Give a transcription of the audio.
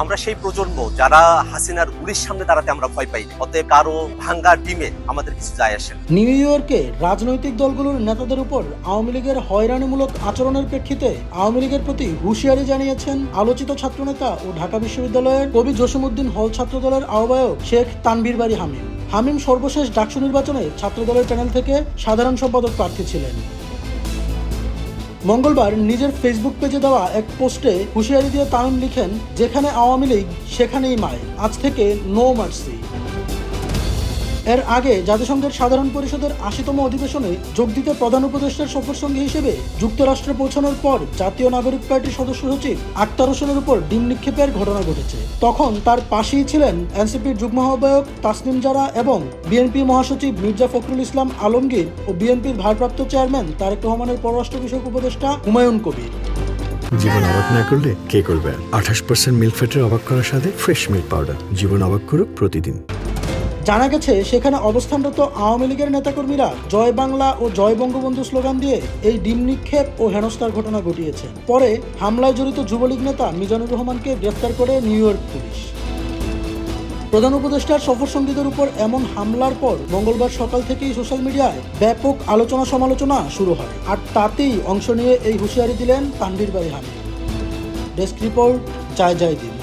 আমরা সেই প্রজন্ম যারা হাসিনার গুলির সামনে দাঁড়াতে আমরা ভয় পাই, অতএব কারও ভাঙ্গা ডিমে আমাদের কিছু যায় আসে নিউ ইয়র্কে রাজনৈতিক দলগুলোর নেতাদের উপর আওয়ামী লীগের হয়রানিমূলক আচরণের প্রেক্ষিতে আওয়ামী লীগের প্রতি হুঁশিয়ারি জানিয়েছেন আলোচিত ছাত্রনেতা ও ঢাকা বিশ্ববিদ্যালয়ের কবি জসিমউদ্দিন হল ছাত্রদলের আহ্বায়ক শেখ তানভীর বাড়ি হামিম। হামিম সর্বশেষ ডাকসু নির্বাচনে ছাত্রদলের প্যানেল থেকে সাধারণ সম্পাদক প্রার্থী ছিলেন। মঙ্গলবার নিজের ফেসবুক পেজে দেওয়া এক পোস্টে হুঁশিয়ারি দিয়ে তামিম লিখেন, যেখানে আওয়ামী লীগ, সেখানেই মায় আজ থেকে নো মার্সি এর আগে জাতিসংঘের সাধারণ পরিষদের আশিতম অধিবেশনে যোগ দিতে প্রধান উপদেষ্টার সফরসঙ্গী হিসেবে যুক্তরাষ্ট্রে পৌঁছানোর পর জাতীয় নাগরিক পার্টির সদস্য সচিব আক্তার হোসেনের উপর ডিম নিক্ষেপের ঘটনা ঘটেছে। তখন তার পাশেই ছিলেন এনসিপির যুগ্ম আহ্বায়ক তাসনিম জারা এবং বিএনপি মহাসচিব মির্জা ফখরুল ইসলাম আলমগীর ও বিএনপির ভারপ্রাপ্ত চেয়ারম্যান তারেক রহমানের পররাষ্ট্র বিষয়ক উপদেষ্টা হুমায়ুন কবির। জীবন অবাক না করলে কে করবে? আঠাশ পার্সেন্ট মিল্ক ফ্যাটের অবাক করার সাথে ফ্রেশ মিল্ক পাউডার জীবন অবাক করুক প্রতিদিন। জানা গেছে, সেখানে অবস্থানরত আওয়ামী লীগের নেতাকর্মীরা জয় বাংলা ও জয় বঙ্গবন্ধু স্লোগান দিয়ে এই ডিম নিক্ষেপ ও হেনস্থার ঘটনা ঘটিয়েছে। পরে হামলায় জড়িত যুবলীগ নেতা মিজানুর রহমানকে গ্রেফতার করে নিউ ইয়র্ক পুলিশ। প্রধান উপদেষ্টার সফর সঙ্গীদের উপর এমন হামলার পর মঙ্গলবার সকাল থেকেই সোশ্যাল মিডিয়ায় ব্যাপক আলোচনা সমালোচনা শুরু হয়। আর তাতেই অংশ নিয়ে এই হুঁশিয়ারি দিলেন তানভীর বাড়ি হামিদ। ডেস্ক রিপোর্ট, জয় জয় দিন।